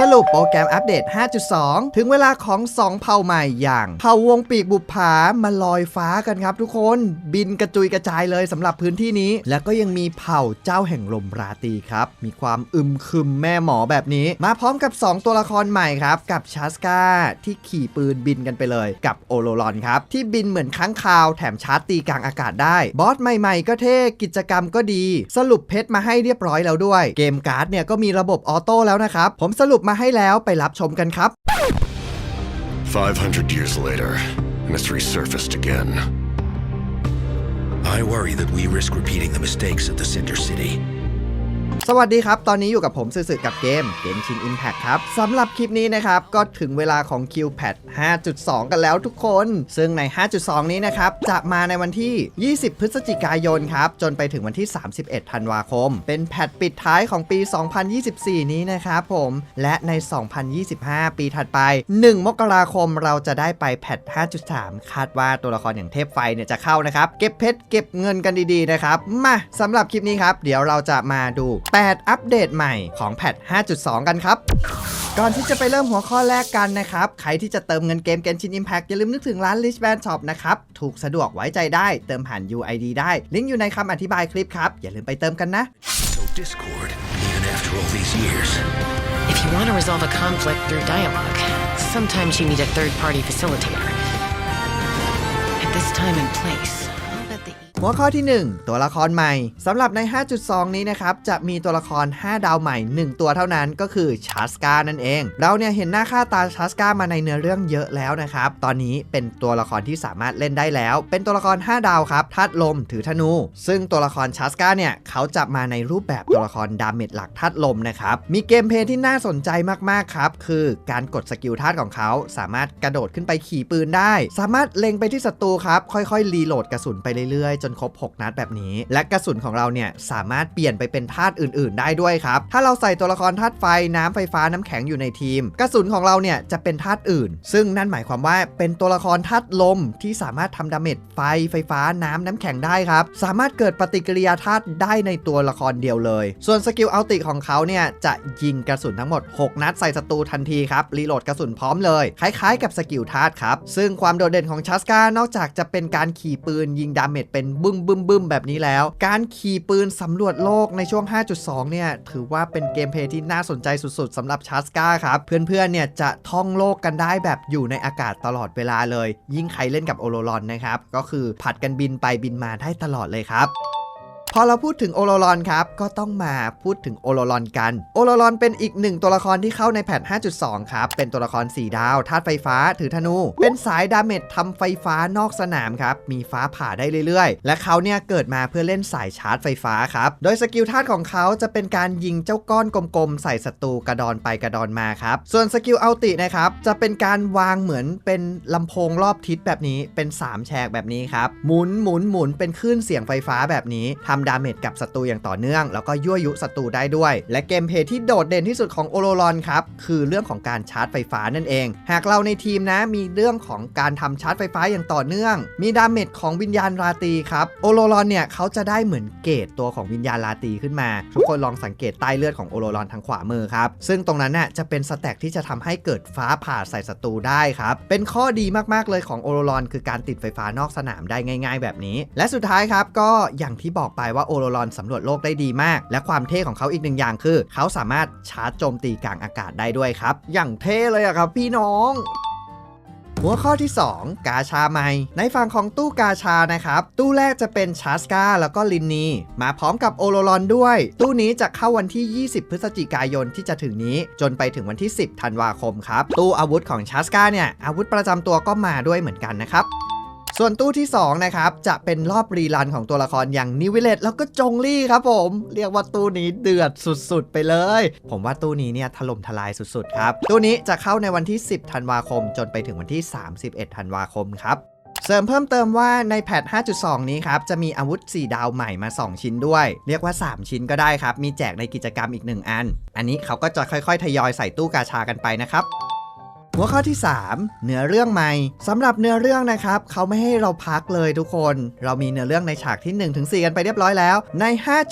สรุปโปรแกรมอัปเดต 5.2 ถึงเวลาของ 2 เผ่าใหม่อย่าง เผ่าวงปีกบุปผามาลอยฟ้ากันครับทุกคน บินกระจุยกระจายเลยสำหรับพื้นที่นี้ แล้วก็ยังมีเผ่าเจ้าแห่งลมราตรีครับ มีความอึมครึมแม่หมอแบบนี้ มาพร้อมกับ 2 ตัวละครใหม่ครับ กับชาสกาที่ขี่ปืนบินกันไปเลย กับโอโลรอนครับ ที่บินเหมือนค้างคาวแถมชาร์จตีกลางอากาศได้ บอสใหม่ๆ ก็เท่กิจกรรมก็ดี สรุปเพชรมาให้เรียบร้อยแล้วด้วย เกมการ์ดเนี่ยก็มีระบบออโต้แล้วนะครับผมสรุปมาให้แล้วไปรับชมกันครับ 500 years later, and it's resurfaced again. I worry that we risk repeating the mistakes of the Cinder City. สวัสดีครับ ตอนนี้อยู่กับผมสื่อๆกับเกมเกมชิน Impact ครับสำหรับคลิปนี้นะครับ ก็ถึงเวลาของ QPAD 5.2 กันแล้วทุกคน ซึ่งใน 5.2 นี้นะครับ จะมาในวันที่ 20 พฤศจิกายนครับ จนไปถึงวันที่ 31 ธันวาคม เป็นแพทปิดท้ายของปี 2024 นี้นะครับผม และใน 2025 ปีถัดไป 1 มกราคมเราจะได้ไปแพท5.3 คาดว่าตัวละครอย่างเทพไฟเนี่ยจะเข้านะครับ เก็บเพชรเก็บเงินกันดีๆนะครับ มาสำหรับคลิปนี้ครับ เดี๋ยวเราจะมาดู8 อัปเดตใหม่ของแพท 5.2 กันครับ ก่อนที่จะไปเริ่มหัวข้อแรกกันนะครับ ใครที่จะเติมเงินเกม Genshin Impact อย่าลืมนึกถึงร้าน Rich Band Shop นะครับ ถูกสะดวกไว้ใจได้ เติมผ่าน UID ได้ ลิงก์อยู่ในคำอธิบายคลิปครับ อย่าลืมไปเติมกันนะ So Discord, even after all these years. If you want to resolve a conflict through dialogue, sometimes you need a third party facilitator. At this time and place, I'll bet the หัวข้อที่ 1 ตัวละครใหม่สำหรับใน 5.2 นี้นะครับ จะมีตัวละคร 5 ดาวใหม่ 1 ตัวเท่านั้นก็คือชาสกานั่นเอง เราเนี่ยเห็นหน้าค่าตาชาสกามาในเนื้อเรื่องเยอะแล้วนะครับ ตอนนี้เป็นตัวละครที่สามารถเล่นได้แล้ว เป็นตัวละคร 5 ดาวครับธาตุลมถือธนู ซึ่งตัวละครชาสกาเนี่ยเขาจะมาในรูปแบบตัวละครดาเมจหลักธาตุลมนะครับมีเกมเพลย์ที่น่าสนใจมากๆครับคือการกดสกิลธาตุของเขาสามารถกระโดดขึ้นไปขี่ปืนได้ สามารถเล็งไปที่ศัตรูครับค่อยๆรีโหลดกระสุนไปเรื่อยๆ จนครบ 6 นัดแบบนี้ และกระสุนของเราเนี่ยสามารถเปลี่ยนไปเป็นธาตุอื่น ๆ ได้ด้วยครับ ถ้าเราใส่ตัวละครธาตุไฟน้ำไฟฟ้าน้ำแข็งอยู่ในทีม กระสุนของเราเนี่ยจะเป็นธาตุอื่น ซึ่งนั่นหมายความว่าเป็นตัวละครธาตุลมที่สามารถทำดาเมจไฟไฟฟ้าน้ำน้ำแข็งได้ครับ สามารถเกิดปฏิกิริยาธาตุได้ในตัวละครเดียวเลย ส่วนสกิลอัลติของเขาเนี่ยจะยิงกระสุนทั้งหมด 6 นัดใส่ศัตรูทันทีครับรีโหลดกระสุนพร้อมเลย คล้ายๆ กับสกิลธาตุครับ ซึ่งความโดดเด่นของชัสกานอกจากจะเป็นการขี่ปืนยิงดาเมจเป็นบึ้มบึ้มบึ้มแบบนี้แล้ว การขี่ปืนสำรวจโลกในช่วง 5.2 เนี่ย ถือว่าเป็นเกมเพลย์ที่น่าสนใจสุดๆสำหรับชัสกาครับ เพื่อนๆ เนี่ยจะท่องโลกกันได้แบบอยู่ในอากาศตลอดเวลาเลย ยิ่งใครเล่นกับโอโลรอนนะครับ ก็คือผัดกันบินไปบินมาได้ตลอดเลยครับ พอเราพูดถึงโอโลรอนครับ ก็ต้องมาพูดถึงโอโลรอนกัน โอโลรอนเป็นอีกหนึ่งตัวละครที่เข้าในแพท5.2 ครับ เป็นตัวละคร 4 ดาวธาตุไฟฟ้า ถือธนู เป็นสายดาเมจทำไฟฟ้านอกสนามครับ มีฟ้าผ่าได้เรื่อยๆ และเขาเนี่ยเกิดมาเพื่อเล่นสายชาร์จไฟฟ้าครับ โดยสกิลธาตุของเขาจะเป็นการยิงเจ้าก้อนกลมๆ ใส่ศัตรูกระดอนไปกระดอนมาครับ ส่วนสกิลอัลตินะครับ จะเป็นการวางเหมือนเป็นลำโพงรอบทิศแบบนี้ เป็น 3 แฉกแบบนี้ครับ หมุนหมุนหมุนเป็นคลื่นเสียงไฟฟ้าแบบนี้ทำดาเมจกับศัตรูอย่างต่อเนื่อง แล้วก็ยั่วยุศัตรูได้ด้วย และเกมเพย์ที่โดดเด่นที่สุดของโอโลรอนครับ คือเรื่องของการชาร์จไฟฟ้านั่นเอง หากเราในทีมนะมีเรื่องของการทำชาร์จไฟฟ้าอย่างต่อเนื่อง มีดาเมจของวิญญาณราตรีครับโอโลรอนเนี่ยเขาจะได้เหมือนเกรดตัวของวิญญาณราตรีขึ้นมา ทุกคนลองสังเกตใต้เลือดของโอโลรอนทางขวามือครับซึ่งตรงนั้นน่ะจะเป็นสแต็กที่จะทำให้เกิดฟ้าผ่าใส่ศัตรูได้ครับเป็นข้อดีมากๆเลยของโอโลรอนคือการติดไฟฟ้านอกสนามได้ง่าย ๆ แบบนี้ และสุดท้ายครับก็อย่างที่บอกไปว่าโอโลรอนสำรวจโลกได้ดีมาก และความเท่ของเขาอีกหนึ่งอย่างคือ เขาสามารถชาร์จโจมตีกลางอากาศได้ด้วยครับ อย่างเท่เลยอะครับพี่น้องหัวข้อที่ 2 กาชาใหม่ ในฝั่งของตู้กาชานะครับ ตู้แรกจะเป็นชาสกาแล้วก็ลินนีมาพร้อมกับโอโลรอนด้วย ตู้นี้จะเข้าวันที่ 20 พฤศจิกายนที่จะถึงนี้ จนไปถึงวันที่ 10 ธันวาคมครับ ตู้อาวุธของชาสกาเนี่ย อาวุธประจำตัวก็มาด้วยเหมือนกันนะครับ ส่วนตู้ที่ 2 นะครับ จะเป็นรอบรีรันของตัวละครอย่างนิวิเลตแล้วก็จงลี่ครับผม เรียกว่าตู้นี้เดือดสุดๆ ไปเลย ผมว่าตู้นี้เนี่ยถล่มทลายสุดๆ ครับ ตู้นี้จะเข้าในวันที่ 10 ธันวาคม จนไปถึงวันที่ 31 ธันวาคมครับเสริมเพิ่มเติมว่าในแพท 5.2 นี้ครับ จะมีอาวุธ 4 ดาวใหม่มา 2 ชิ้นด้วย เรียกว่า 3 ชิ้นก็ได้ครับ มีแจกในกิจกรรมอีก 1 อัน อันนี้เขาก็จะค่อยๆ ทยอยใส่ตู้กาชากันไปนะครับ หัวข้อที่ 3 เนื้อเรื่องใหม่สำหรับเนื้อเรื่องนะครับเขาไม่ให้เราพักเลยทุกคน เรามีเนื้อเรื่องในฉากที่1-4ถึง4กันไปเรียบร้อยแล้ว ใน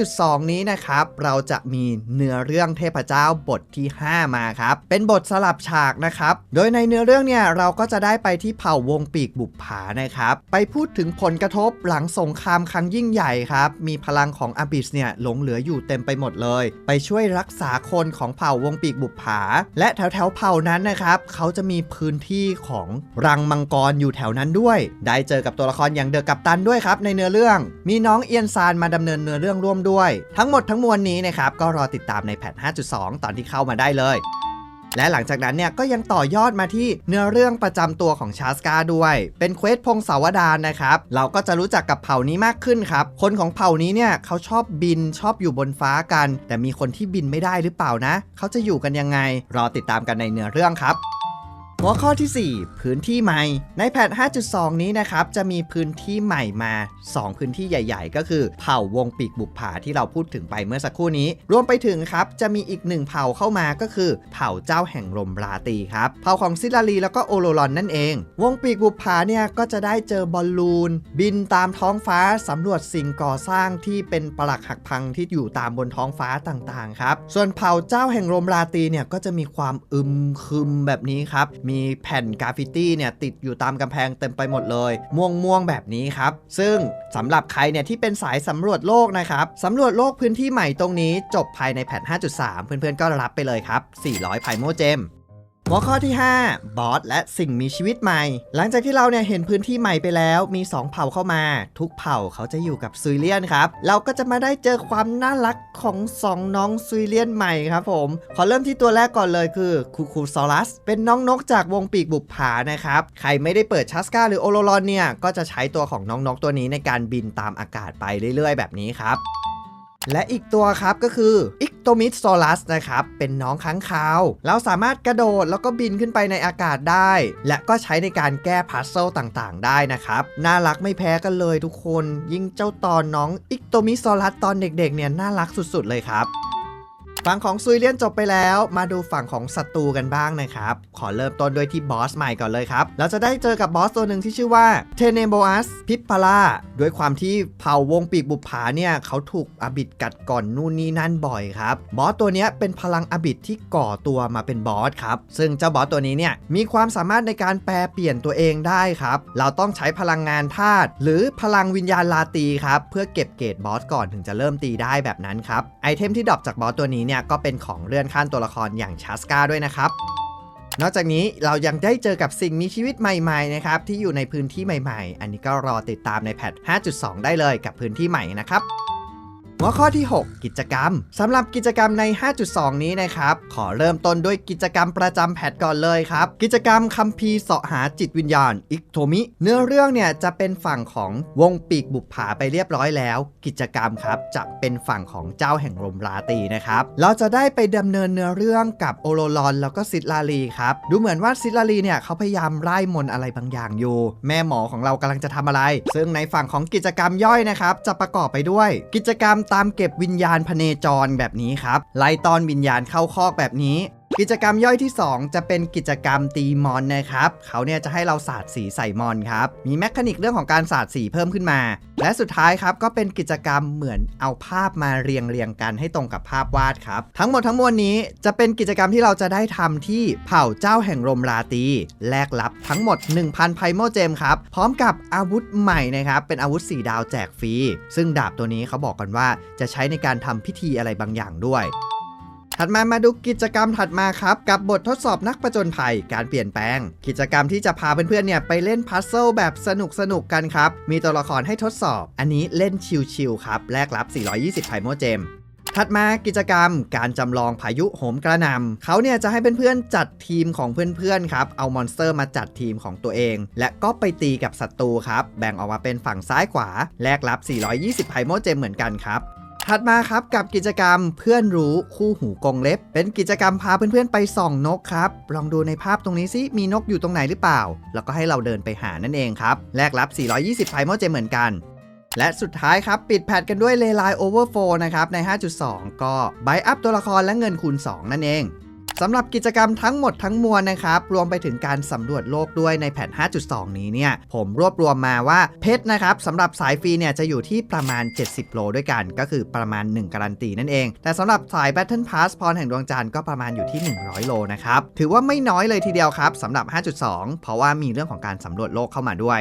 5.2 นี้นะครับ เราจะมีเนื้อเรื่องเทพเจ้าบทที่ 5 มาครับ เป็นบทสลับฉากนะครับ โดยในเนื้อเรื่องเนี่ยเราก็จะได้ไปที่เผ่าวงปีกบุปผานะครับ ไปพูดถึงผลกระทบหลังสงครามครั้งยิ่งใหญ่ครับ มีพลังของอบิสเนี่ยหลงเหลืออยู่เต็มไปหมดเลย ไปช่วยรักษาคนของเผ่าวงปีกบุปผา และแถวแถวเผ่านั้นนะครับเขาจะมีพื้นที่ของรังมังกรอยู่แถวนั้นด้วย ได้เจอกับตัวละครอย่างเดอะกัปตันด้วยครับในเนื้อเรื่อง มีน้องเอียนซานมาดำเนินเนื้อเรื่องร่วมด้วย ทั้งหมดทั้งมวลนี้นะครับก็รอติดตามในแพท5.2 ตอนที่เข้ามาได้เลยและหลังจากนั้นเนี่ยก็ยังต่อยอดมาที่เนื้อเรื่องประจำตัวของชาสกาด้วย เป็นเควสพงศาวดารนะครับ เราก็จะรู้จักกับเผ่านี้มากขึ้นครับ คนของเผ่านี้เนี่ยเขาชอบบินชอบอยู่บนฟ้ากัน แต่มีคนที่บินไม่ได้หรือเปล่านะ เขาจะอยู่กันยังไง รอติดตามกันในเนื้อเรื่องครับ หัวข้อที่ 4 พื้นที่ใหม่ ในแพท 5.2 นี้นะครับ จะมีพื้นที่ใหม่มา 2 พื้นที่ใหญ่ๆ ก็คือเผ่าวงปีกบุปผาที่เราพูดถึงไปเมื่อสักครู่นี้ รวมไปถึงครับ จะมีอีกหนึ่งเผ่าเข้ามาก็คือ เผ่าเจ้าแห่งลมราตรีครับ เผ่าของซิลารีแล้วก็โอโลรอนนั่นเอง วงปีกบุปผาเนี่ยก็จะได้เจอบอลลูน บินตามท้องฟ้าสำรวจสิ่งก่อสร้างที่เป็นปรักหักพังที่อยู่ตามบนท้องฟ้าต่างๆ ครับ ส่วนเผ่าเจ้าแห่งลมราตรีเนี่ยก็จะมีความอึมครึมแบบนี้ครับมีแผ่นกราฟฟิตี้เนี่ยติดอยู่ตามกำแพงเต็มไปหมดเลย ม่วงม่วงๆแบบนี้ครับ ซึ่งสำหรับใครเนี่ยที่เป็นสายสำรวจโลกนะครับสำรวจโลกพื้นที่ใหม่ตรงนี้ จบภายในแผ่น 5.3 เพื่อนๆก็รับไปเลยครับ 400ไพโมเจม หัวข้อที่ 5 บอสและสิ่งมีชีวิตใหม่ หลังจากที่เราเนี่ยเห็นพื้นที่ใหม่ไปแล้วมี 2 เผ่าเข้ามา ทุกเผ่าเขาจะอยู่กับซุยเลียนครับ เราก็จะมาได้เจอความน่ารักของ 2 น้องซุยเลียนใหม่ครับผม ขอเริ่มที่ตัวแรกก่อนเลยคือคูคูซอรัส เป็นน้องนกจากวงปีกบุปผานะครับ ใครไม่ได้เปิดชัสกาหรือโอโลรอนเนี่ยก็จะใช้ตัวของน้องนกตัวนี้ในการบินตามอากาศไปเรื่อย ๆ แบบนี้ครับและอีกตัวครับก็คืออิ โตมิสโซลัสนะครับ เป็นน้องค้างคาวเราสามารถกระโดดแล้วก็บินขึ้นไปในอากาศได้ และก็ใช้ในการแก้พัซเซิลต่างๆ ได้นะครับ น่ารักไม่แพ้กันเลยทุกคน ยิ่งเจ้าตอนน้องอิกโตมิสโซลัสตอนเด็กๆเนี่ยน่ารักสุดๆเลยครับ ฝั่งของซุยเลียนจบไปแล้ว มาดูฝั่งของศัตรูกันบ้างนะครับ ขอเริ่มต้นด้วยที่บอสใหม่ก่อนเลยครับ เราจะได้เจอกับบอสตัวหนึ่งที่ชื่อว่าเทเนโบอัสพิปพาร่าด้วยความที่เผ่าวงปีกบุปผาเนี่ยเขาถูกอบิดกัดก่อนนู่นนี่นั่นบ่อยครับ บอสตัวนี้เป็นพลังอบิดที่ก่อตัวมาเป็นบอสครับ ซึ่งเจ้าบอสตัวนี้เนี่ยมีความสามารถในการแปลเปลี่ยนตัวเองได้ครับ เราต้องใช้พลังงานธาตุหรือพลังวิญญาณลาตีครับเพื่อเก็บเกรดบอสก่อนถึงจะเริ่มตีได้แบบนั้นครับไอเทมที่ดรอปจากบอสตัวนี้เนี่ยก็เป็นของเลื่อนขั้นตัวละครอย่างชาสกาด้วยนะครับ นอกจากนี้เรายังได้เจอกับสิ่งมีชีวิตใหม่ๆนะครับที่อยู่ในพื้นที่ใหม่ ๆ อันนี้ก็รอติดตามในแพท 5.2 ได้เลยกับพื้นที่ใหม่นะครับ หัวข้อที่ 6 กิจกรรมสำหรับกิจกรรมใน 5.2 นี้นะครับ ขอเริ่มต้นด้วยกิจกรรมประจำแพทก่อนเลยครับ กิจกรรมคัมภีร์เสาะหาจิตวิญญาณอิกโทมิ เนื้อเรื่องเนี่ยจะเป็นฝั่งของวงปีกบุปผาไปเรียบร้อยแล้ว กิจกรรมครับจะเป็นฝั่งของเจ้าแห่งลมราตีนะครับเราจะได้ไปดำเนินเนื้อเรื่องกับโอโรลอนแล้วก็ซิดลาลีครับดูเหมือนว่าซิดลาลีเนี่ยเขาพยายามไล่มนอะไรบางอย่างอยู่ แม่หมอของเรากำลังจะทำอะไร ซึ่งในฝั่งของกิจกรรมย่อยนะครับจะประกอบไปด้วย กิจกรรมตามเก็บวิญญาณพเนจรแบบนี้ครับไล่ตอนวิญญาณเข้าคอกแบบนี้ กิจกรรมย่อยที่ 2 จะเป็นกิจกรรมตีมอนนะครับเขาเนี่ยจะให้เราสาดสีใส่มอนครับ มีแมคานิกเรื่องของการสาดสีเพิ่มขึ้นมา และสุดท้ายครับก็เป็นกิจกรรมเหมือนเอาภาพมาเรียงเรียงกันให้ตรงกับภาพวาดครับ ทั้งหมดทั้งมวลนี้จะเป็นกิจกรรมที่เราจะได้ทำที่เผ่าเจ้าแห่งลมราตีแลกรับทั้งหมด 1,000ไพโมเจมครับพร้อมกับอาวุธใหม่นะครับเป็นอาวุธ4ดาวแจกฟรีซึ่งดาบตัวนี้เขาบอกกันว่าจะใช้ในการทำพิธีอะไรบางอย่างด้วย ถัดมามาดูกิจกรรมถัดมาครับ กับบททดสอบนักประจนภัยการเปลี่ยนแปลง กิจกรรมที่จะพาเพื่อนๆเนี่ยไปเล่นพัซเซิลแบบสนุกสนุกๆกันครับ มีตัวละครให้ทดสอบ อันนี้เล่นชิลๆครับแลกรับ 420ไพโมเจมถัดมากิจกรรมการจำลองพายุโหมกระหนำเขาเนี่ยจะให้เพื่อนๆจัดทีมของเพื่อนๆครับ เอามอนสเตอร์มาจัดทีมของตัวเอง และก็ไปตีกับศัตรูครับ แบ่งออกมาเป็นฝั่งซ้ายขวา แลกรับ 420ไพโมเจมเหมือนกันครับ ถัดมาครับกับกิจกรรมเพื่อนรู้คู่หูกงเล็บ เป็นกิจกรรมพาเพื่อนๆไปส่องนกครับลองดูในภาพตรงนี้สิมีนกอยู่ตรงไหนหรือเปล่า แล้วก็ให้เราเดินไปหานั่นเองครับแลกรับ 420ไพโมเจมเหมือนกัน และสุดท้ายครับ ปิดแพทกันด้วยเลไลโอเวอร์โฟนะครับใน 5.2 ก็ไบอัพตัวละครและเงินคูณ 2 นั่นเอง สำหรับกิจกรรมทั้งหมดทั้งมวลนะครับ รวมไปถึงการสำรวจโลกด้วยในแผ่น5.2 นี้เนี่ย ผมรวบรวมมาว่าเพชรนะครับสำหรับสายฟรีเนี่ยจะอยู่ที่ประมาณ 70 โลด้วยกัน ก็คือประมาณ 1 การันตีนั่นเอง แต่สำหรับสาย Battle Pass พรแห่งดวงจันทร์ก็ประมาณอยู่ที่ 100 โลนะครับ ถือว่าไม่น้อยเลยทีเดียวครับสำหรับ 5.2 เพราะว่ามีเรื่องของการสำรวจโลกเข้ามาด้วย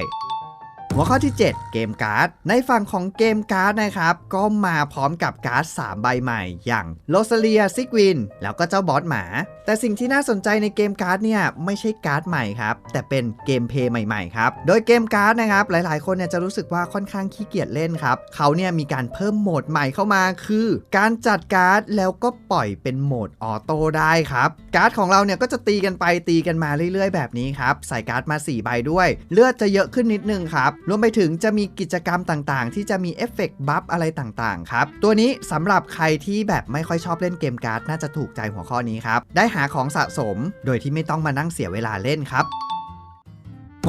หัวข้อที่ 7 เกมการ์ด ในฝั่งของเกมการ์ดนะครับ ก็มาพร้อมกับการ์ด 3 ใบใหม่ อย่างโ o ซาเลียซิกวิน แล้วก็เจ้าบอสหมา แต่สิ่งที่น่าสนใจในเกมการ์ดเนี่ยไม่ใช่การ์ดใหม่ครับ แต่เป็นเกมเพย์ใหม่ๆครับ โดยเกมการ์ดนะครับ หลายๆ คนเนี่ยจะรู้สึกว่าค่อนข้างขี้เกียจเล่นครับ เขาเนี่ยมีการเพิ่มโหมดใหม่เข้ามาคือ การจัดการ์ดแล้วก็ปล่อยเป็นโหมดออโต้ได้ครับการ์ดของเราเนี่ยก็จะตีกันไปตีกันมาเรื่อย ๆ แบบนี้ครับใส่การ์ดมา 4 ใบด้วย เลือดจะเยอะขึ้นนิดนึงครับรวมไปถึงจะมีกิจกรรมต่างๆ ที่จะมีเอฟเฟกต์บัฟอะไรต่างๆครับ ตัวนี้สำหรับใครที่แบบไม่ค่อยชอบเล่นเกมการ์ดน่าจะถูกใจหัวข้อนี้ครับ ได้หาของสะสม โดยที่ไม่ต้องมานั่งเสียเวลาเล่นครับ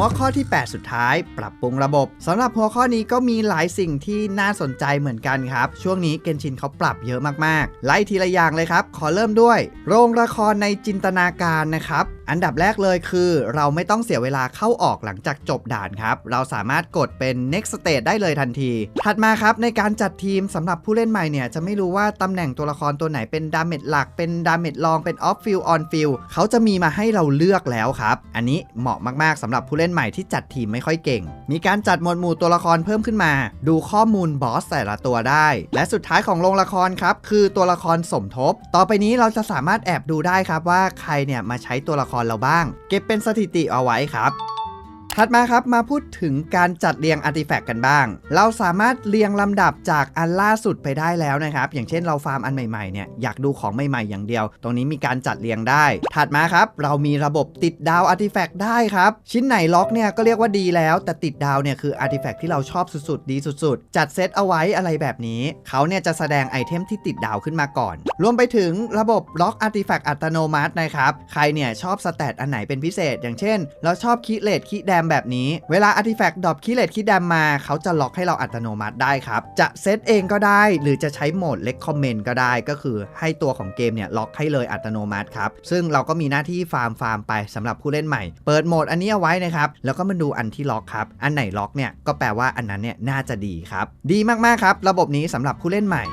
หัวข้อที่ 8 สุดท้าย ปรับปรุงระบบสำหรับหัวข้อนี้ก็มีหลายสิ่งที่น่าสนใจเหมือนกันครับ ช่วงนี้เกนชินเขาปรับเยอะมากๆ ไล่ทีละอย่างเลยครับ ขอเริ่มด้วย โรงละครในจินตนาการนะครับ อันดับแรกเลยคือ เราไม่ต้องเสียเวลาเข้าออกหลังจากจบด่านครับ เราสามารถกดเป็น next stage ได้เลยทันที ถัดมาครับในการจัดทีมสำหรับผู้เล่นใหม่เนี่ยจะไม่รู้ว่าตำแหน่งตัวละครตัวไหนเป็นดาเมจหลัก เป็นดาเมจรองเป็นออฟฟิลออนฟิลเขาจะมีมาให้เราเลือกแล้วครับ อันนี้เหมาะมากๆสำหรับผู้เล่นใหม่ที่จัดทีมไม่ค่อยเก่ง มีการจัดหมวดหมู่ตัวละครเพิ่มขึ้นมา ดูข้อมูลบอสแต่ละตัวได้ และสุดท้ายของโรงละครครับ คือตัวละครสมทบ ต่อไปนี้เราจะสามารถแอบดูได้ครับว่าใครเนี่ยมาใช้ตัวละครเราบ้าง เก็บเป็นสถิติเอาไว้ครับ ถัดมาครับมาพูดถึงการจัดเรียงอาร์ติแฟกต์กันบ้าง เราสามารถเรียงลำดับจากอันล่าสุดไปได้แล้วนะครับ อย่างเช่นเราฟาร์มอันใหม่ๆเนี่ยอยากดูของใหม่ๆอย่างเดียว ตรงนี้มีการจัดเรียงได้ ถัดมาครับ เรามีระบบติดดาวอาร์ติแฟกต์ได้ครับ ชิ้นไหนล็อกเนี่ยก็เรียกว่าดีแล้ว แต่ติดดาวเนี่ยคืออาร์ติแฟกต์ที่เราชอบสุดๆ ดีสุดๆ จัดเซตเอาไว้อะไรแบบนี้เขาเนี่ยจะแสดงไอเทมที่ติดดาวขึ้นมาก่อน รวมไปถึงระบบล็อกอาร์ติแฟกต์อัตโนมัตินะครับใครเนี่ยชอบสแตทอันไหนเป็นพิเศษ อย่างเช่น เราชอบคิเลตคิแดมแบบนี้ เวลาอาร์ติแฟกต์ดรอปคิเลตคิแดมมา เขาจะล็อกให้เราอัตโนมัติได้ครับ จะเซตเองก็ได้ หรือจะใช้โหมดเล็กคอมเมนต์ก็ได้ ก็คือให้ตัวของเกมเนี่ยล็อกให้เลยอัตโนมัติครับ ซึ่งเราก็มีหน้าที่ฟาร์มฟาร์มไปสำหรับผู้เล่นใหม่ เปิดโหมดอันนี้เอาไว้นะครับ แล้วก็มาดูอันที่ล็อกครับ อันไหนล็อกเนี่ยก็แปลว่าอันนั้นเนี่ยน่าจะดีครับ ดีมากๆครับ ระบบนี้สำหรับผู้เล่นใหม่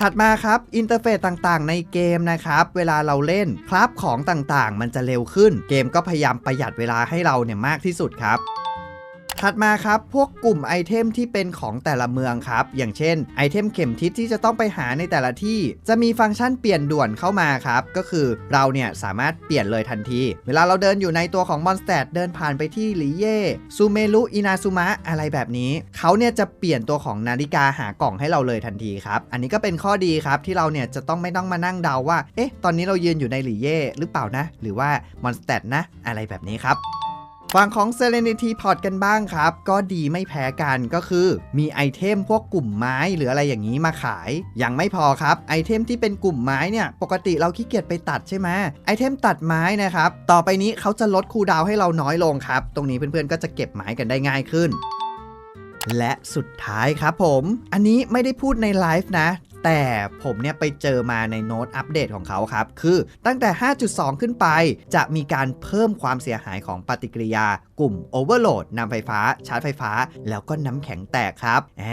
ถัดมาครับอินเทอร์เฟซต่างๆ ในเกมนะครับ เวลาเราเล่นคราฟของต่างๆ มันจะเร็วขึ้น เกมก็พยายามประหยัดเวลาให้เราเนี่ยมากที่สุดครับ ถัดมาครับ พวกกลุ่มไอเทมที่เป็นของแต่ละเมืองครับ อย่างเช่นไอเทมเข็มทิศที่จะต้องไปหาในแต่ละที่ จะมีฟังก์ชันเปลี่ยนด่วนเข้ามาครับ ก็คือเราเนี่ยสามารถเปลี่ยนเลยทันที เวลาเราเดินอยู่ในตัวของมอนสเตดเดินผ่านไปที่หลีเย่ซูเมรุอินาซุมะอะไรแบบนี้ เขาเนี่ยจะเปลี่ยนตัวของนาฬิกาหากล่องให้เราเลยทันทีครับ อันนี้ก็เป็นข้อดีครับที่เราเนี่ยจะต้องไม่ต้องมานั่งเดาว่า เอ๊ะ ตอนนี้เรายืนอยู่ในหลีเย่หรือเปล่านะ หรือว่ามอนสเตดนะ อะไรแบบนี้ครับ ฝั่งของ Serenity Pod กันบ้างครับ ก็ดีไม่แพ้กันก็คือมีไอเทมพวกกลุ่มไม้หรืออะไรอย่างนี้มาขาย ยังไม่พอครับไอเทมที่เป็นกลุ่มไม้เนี่ยปกติเราขี้เกียจไปตัดใช่ไหมไอเทมตัดไม้นะครับต่อไปนี้เขาจะลดคูดาวให้เราน้อยลงครับ ตรงนี้เพื่อนๆก็จะเก็บไม้กันได้ง่ายขึ้นและสุดท้ายครับผม อันนี้ไม่ได้พูดในไลฟ์นะ แต่ผมเนี่ยไปเจอมาในโน้ตอัปเดตของเขาครับ คือตั้งแต่ 5.2 ขึ้นไป จะมีการเพิ่มความเสียหายของปฏิกิริยากลุ่มโอเวอร์โหลดนำไฟฟ้า ชาร์จไฟฟ้า แล้วก็น้ำแข็งแตกครับแหม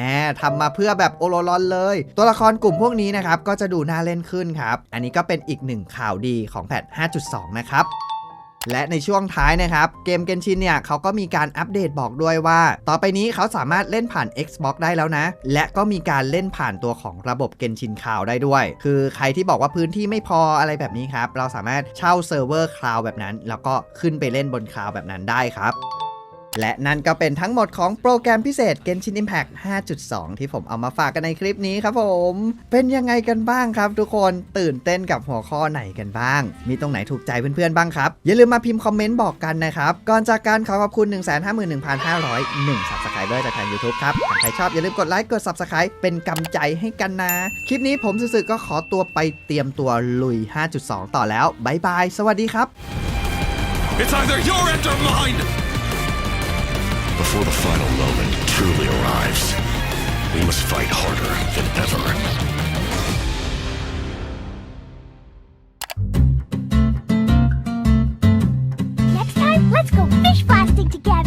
ทำมาเพื่อแบบโอโลรอนเลย ตัวละครกลุ่มพวกนี้นะครับ ก็จะดูน่าเล่นขึ้นครับ อันนี้ก็เป็นอีกหนึ่งข่าวดีของแพท5.2 นะครับ และในช่วงท้ายนะครับ เกมเกนชินเนี่ยเขาก็มีการอัปเดตบอกด้วยว่า ต่อไปนี้เขาสามารถเล่นผ่าน Xbox ได้แล้วนะ และก็มีการเล่นผ่านตัวของระบบเกนชินคลาวได้ด้วย คือใครที่บอกว่าพื้นที่ไม่พออะไรแบบนี้ครับ เราสามารถเช่าเซิร์ฟเวอร์คลาวแบบนั้น แล้วก็ขึ้นไปเล่นบนคลาวแบบนั้นได้ครับ และนั่นก็เป็นทั้งหมดของโปรแกรมพิเศษ Genshin Impact 5.2 ที่ผมเอามาฝากกันในคลิปนี้ครับผม เป็นยังไงกันบ้างครับทุกคนตื่นเต้นกับหัวข้อไหนกันบ้าง มีตรงไหนถูกใจเพื่อนๆบ้างครับ อย่าลืมมาพิมพ์คอมเมนต์บอกกันนะครับ ก่อนจากการขอขอบคุณ 151,501 Subscriber จากทาง YouTube ครับหาใครชอบอย่าลืมกดไลค์กด Subscribe เป็นกำใจให้กันนะ คลิปนี้ผมสื่อๆก็ขอตัวไปเตรียมตัวลุย 5.2 ต่อแล้วบายบายสวัสดีครับ It's either your end or mine! before the final moment truly arrives, we must fight harder than ever. Next time, Let's go fish blasting together.